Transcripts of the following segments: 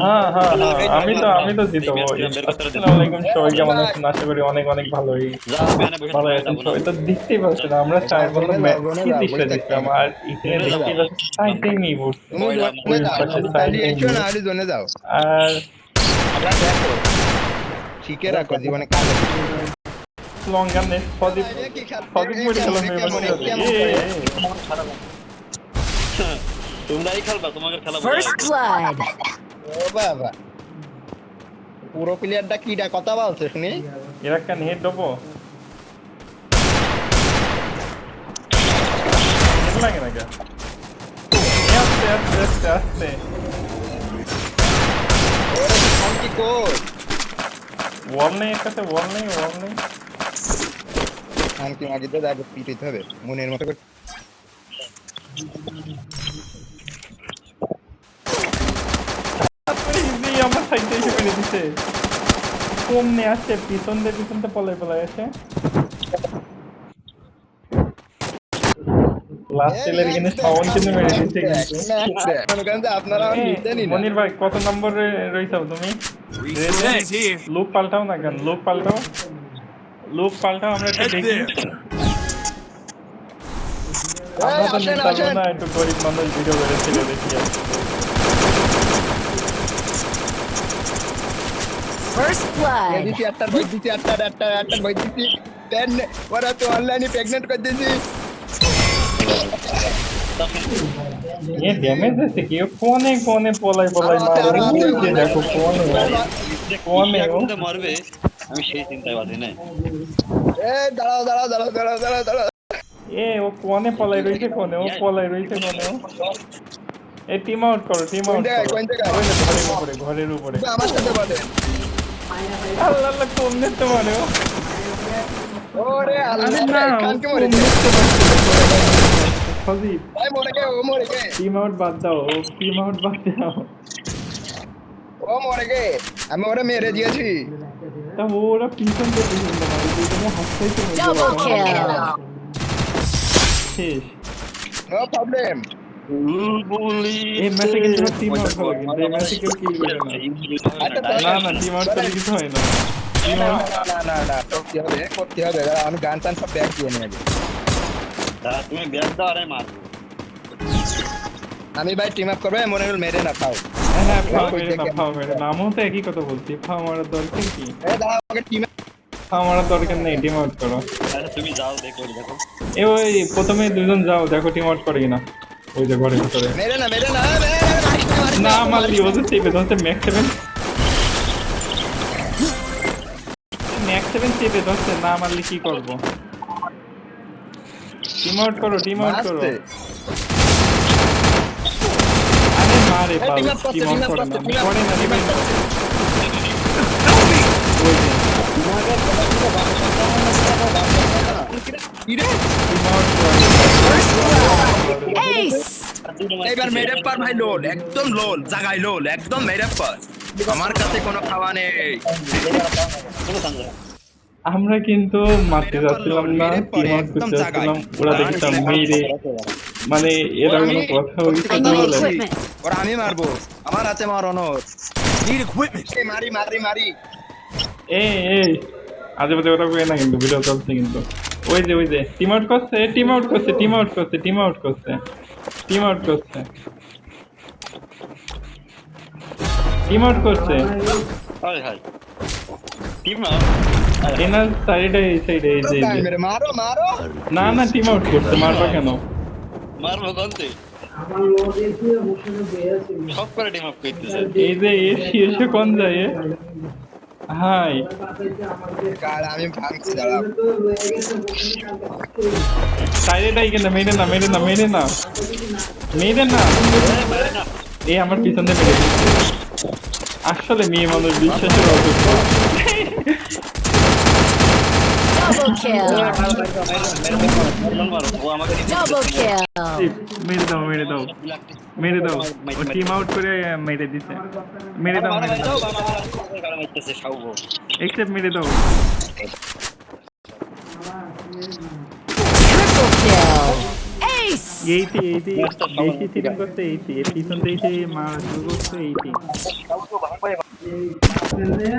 হ্যাঁ হ্যাঁ হ্যাঁ। আমি তো আমি তো জিতবো। আসসালামু আলাইকুম সবাই কেমন আছেন আশা করি অনেক অনেক ভালোই ভালো আছেন সবাই তো দেখতেই পাচ্ছেন আমরা চার বন্ধু ম্যাচ কি দৃশ্য আর এখানে দেখতেই পাচ্ছেন সাইডেই নিয়ে পড়ছে তুমি জোনে যাও তুমি পালিয়ে এসো না আরে জোনে যাও আর শিখে রাখো জীবনে কাজ। লং গানে সদীপ সদীপ বলে খেলা তোমরাই খেলবা তোমাকে খেলা First blood. ও বাবা। পুরো প্লেয়ারটা কিটা কথা বলছে শুনি। এরা কেন হেড দেবো। লাগে না কেন আস্তে আস্তে আস্তে আস্তে। ওরে কি কর ওয়াল নেই ওয়াল নেই ওয়াল নেই। মাগি তো দেখো পিটিতে হবে। মনের মতো করে সাইডে এসে মেরে দিছে। কমনে আসছে পিছন দিয়ে পিছন দিয়ে পলাই পলাই আসে লাস্ট সাউন্ড কিন্তু মেরে কিন্তু। আপনারা মনির ভাই কত নম্বরে রইছাও তুমি? লোক পাল্টাও না কেন? লোক পাল্টাও। লোক পাল্টাও আমরা একটা দেখি। আমরা তো নিতে পারব না একটু গরিব মানুষ ভিডিও করেছিল দেখি। First blood. দিছি একটা বই দিছি একটা একটা একটা বই দিছি দেন ওরা তো অনলাইনে প্রেগনেন্ট করে দিছি এ ড্যামেজ আছে কি ও কোনে কোনে পলাই পলাই মারে ওই যে দেখো কোনে কোনে ও মারবে আমি সেই চিন্তায় বাজি না এ দাঁড়াও দাঁড়াও দাঁড়াও দাঁড়াও দাঁড়াও দাঁড়াও এ ও কোনে পলাই রইছে কোনে ও পলাই রইছে কোনে ও এ টিম আউট করো টিম কোন আউট জায়গায় করো কোন জায়গায় ওই যে ঘরের উপরে ঘরের উপরে আমার সাথে বলে আল্লাহ আল্লাহ মানে ও ওরে আল্লাহ আরে মরে সজীব ভাই মরে গে ও মরে গে টিম আউট বাদ দাও ও টিম আউট বাদ দাও ও মরে গে আমি ওরে মেরে দিয়েছি তা ওরা পিছন দিয়ে পিছন দিয়ে মারে দুজনে হাসতেই তো Double kill. শেষ নো প্রবলেম বুলবুলি এই ম্যাচে কিন্তু টিম আউট হবে কিন্তু এই ম্যাচে কেউ কিল করে না। না না টিম আউট করলে কিছু হয় না। না না না না করতে হবে করতে হবে। আমি গান টান সব ব্যাগ দিয়ে নিয়ে তুমি ব্যাগ দাও আরে মারবো। আমি ভাই টিম আপ করবে মনে হল মেরে না খাও হ্যাঁ হ্যাঁ ফাও মেরে না ফাও মেরে না। তো একই কথা বলছি ফাও মারার দরকার কি? এ দাঁড়া আমাকে টিম ফাও মারার দরকার নেই টিম আউট করো। আরে তুমি যাও দেখো দেখো। এ ওই প্রথমে দুজন যাও দেখো টিম আউট করে কিনা। ওই যে ঘরের ভিতরে মেরে না মেরে না না, মারলি ও তো চেপে ধরছে ম্যাক্স সেভেন ম্যাক্স সেভেন চেপে ধরছে না মারলি কি করব টিম আউট করো টিম আউট করো। আরে মারে করছে, টিম আউট করে না করে না টিম team up করছে। ওই যে কি রে? টিম আউট করে. এবার ভাই লোল একদম লোল জাগাই লোল একদম আমার কাছে কোনো খাওয়া নেই। আমরা কিন্তু মারতে যাচ্ছিলাম না করতে যাচ্ছিলাম ওরা দেখতাম মেরে। মানে এরা কোনো কথা হইছে না বলে। ওরা আমি মারবো। আমার হাতে মার অনর মারি মারি মারি। এই এই আজে বাজে কই না কিন্তু ভিডিও চলছে কিন্তু। ওই যে ওই যে টিম আউট করছে টিম আউট করছে টিম আউট করছে টিম আউট করছে। টিম আউট করছে। টিম আউট করছে। Hi hi. টিম না এনার সাইডে এই সাইডে এই যে। মেরে মারো। না না টিম আউট করছে মারবা কেন? মারবো গন্তে সব করে টিম আপ করতেছে। এই যে এসে এসে কোন যায় এ? হাই। কাল আমি ভাঙছি দাঁড়াও। সাইডেটাই কেন মেরে না মেরে না মেরে না। মেরে না এই আমার পিছন মেরে আসলে মেয়ে মানুষ বিশ্বাসের অযোগ্য Double kill. মারো দাও মেরে দাও। মেরে দাও। ও টিম আউট করে মেরে দিছে। মেরে দাও মেরে দাও। মেরে দাও। এইটি এইটি বেশি সিটিং করতে এইটি পিছন থেকে মারা শুরু করতে এইটি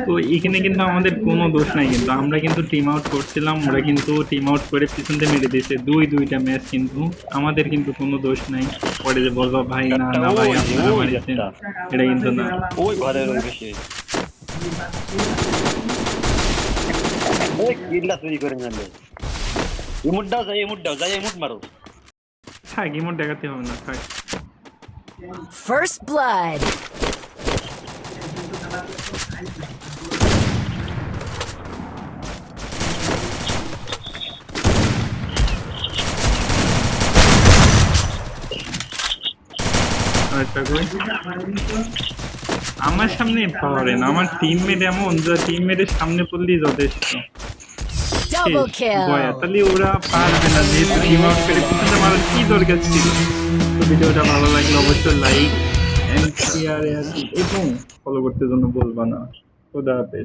তো এখানে কিন্তু আমাদের কোনো দোষ নাই কিন্তু। আমরা কিন্তু টিম আউট করছিলাম ওরা কিন্তু টিম আউট করে পিছন থেকে মেরে দিয়েছে। দুই দুইটা ম্যাচ কিন্তু আমাদের কিন্তু কোনো দোষ নাই। পরে যে বলব ভাই না না ভাই আপনারা এটা কিন্তু না। ওই ঘরের ওই বেশি। ওই কিল্লা চুরি করে জানলে ইমুট দাও যাই ইমুট দাও যাই ইমুট মারো থাক ইমোট দেখাতে হবে না থাক. আচ্ছা কই আমার সামনে পারেন আমার টিমমেট এমন যা টিমমেটের সামনে পড়লেই যথেষ্ট। Double বয়া, তাহলে ওরা পারবে না যেহেতু টিম আউট করে পিছনে মারার কি দরকার ছিল? তো ভিডিওটা ভালো লাগলে অবশ্যই লাইক এন্ড শেয়ার এবং ফলো করতে জন্য বলবা না। খোদা হাফেজ।